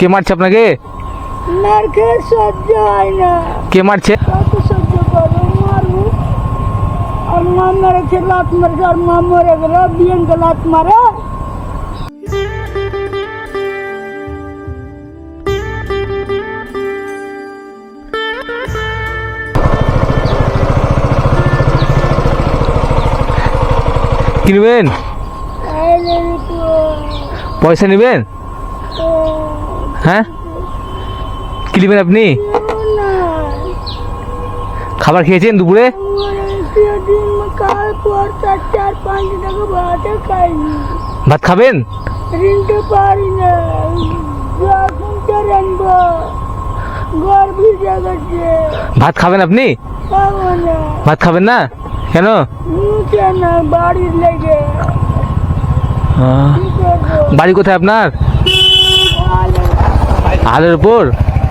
কে মারছে আপনাকে? মার সহ্য হয় না। কে মারছে? সহ্য করব মারবো আর মা মেরেছে লাত মেরেছে আর মা মরে গেল বিয়েনকে লাত মারে। কিনবেন? পয়সা নেবেন? হ্যাঁ? কি নেবেন আপনি? খাবার খেয়েছেন দুপুরে? ভাত খাবেন? ভাত খাবেন আপনি? ভাত খাবেন না? কেন? বাড়ি কোথায় আপনার? হালের উপর?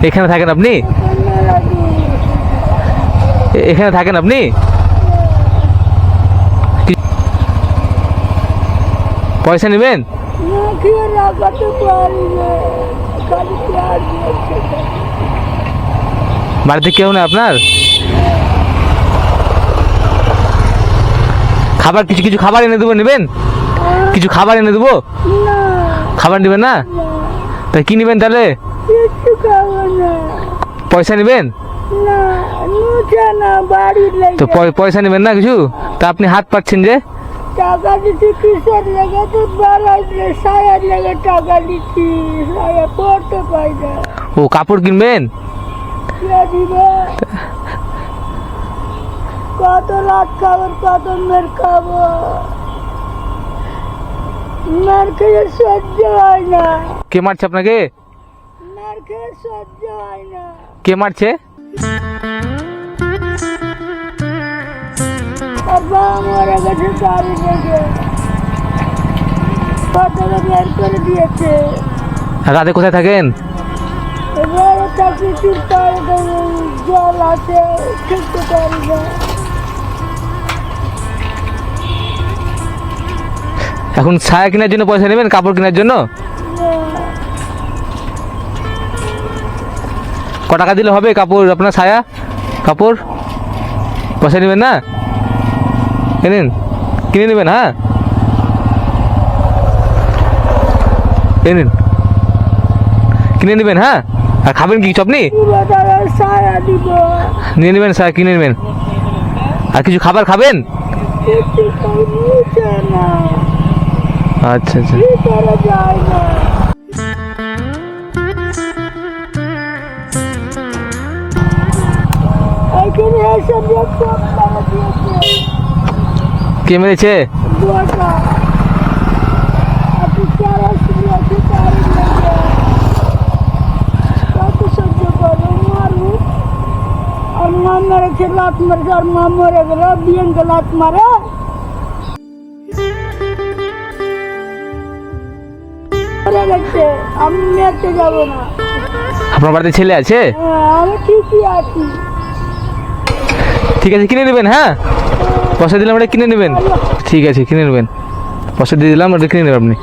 এখানে থাকেন আপনি? এখানে থাকেন আপনি? পয়সা নেবেন? বাড়িতে কেউ না আপনার? খাবার কিছু কিছু খাবার এনে দেবো নেবেন? কিছু খাবার এনে দেবো? খাবার নেবেন না? না। তা কি নেবেন তাহলে? কিচ্ছু খাব না পয়সা নেবেন? তো পয়সা নেবেন না কিছু? তা আপনি হাত পাচ্ছেন যে? টাকা দিচ্ছি কিসের লেগে তো সায়ার লেগে টাকা দিচ্ছি সায়া পড়তে পাই না ও, কাপড় কিনবেন? কত রাত খাবার কত মের খাব মের খেয়ে সহ্য হয় না কে মারছে আপনাকে? মের সহ্য হয় না। কে মারছে? বাবা মরে গেছে বাড়ি লেগে কতটা বের করে দিয়েছে। রাতে কোথায় থাকেন? এবারে চাকরিটির পায়ে জল আছে ঠিকতে পারি না। এখন ছায়া কেনার জন্য পয়সা নেবেন কাপড় কেনার জন্য? ক টাকা দিলে হবে? কাপড়, আপনার ছায়া? কাপড়? পয়সা নেবেন না? এনেন কিনে নেবেন হ্যাঁ? এনেন কিনে নেবেন হ্যাঁ? আর খাবেন কি কিছু আপনি? নিয়ে নেবেন ছায়া, কিনে নেবেন। আর কিছু খাবার খাবেন? আচ্ছা আচ্ছা। মা মেরেছে? লাত মেরেছে আর মা মরে গেল বিয়েনকে লাত মারে। মরে গেছে আমি মেরতে যাব না। আপনার বাড়িতে ছেলে আছে? হ্যাঁ, আমি ঠিকই আছি। ঠিক আছে, কিনে নেবেন হ্যাঁ? পয়সা দিলাম, এটা কিনে নেবেন। ঠিক আছে, কিনে নেবেন। পয়সা দিয়ে দিলাম ওটা কিনে নেবেন আপনি।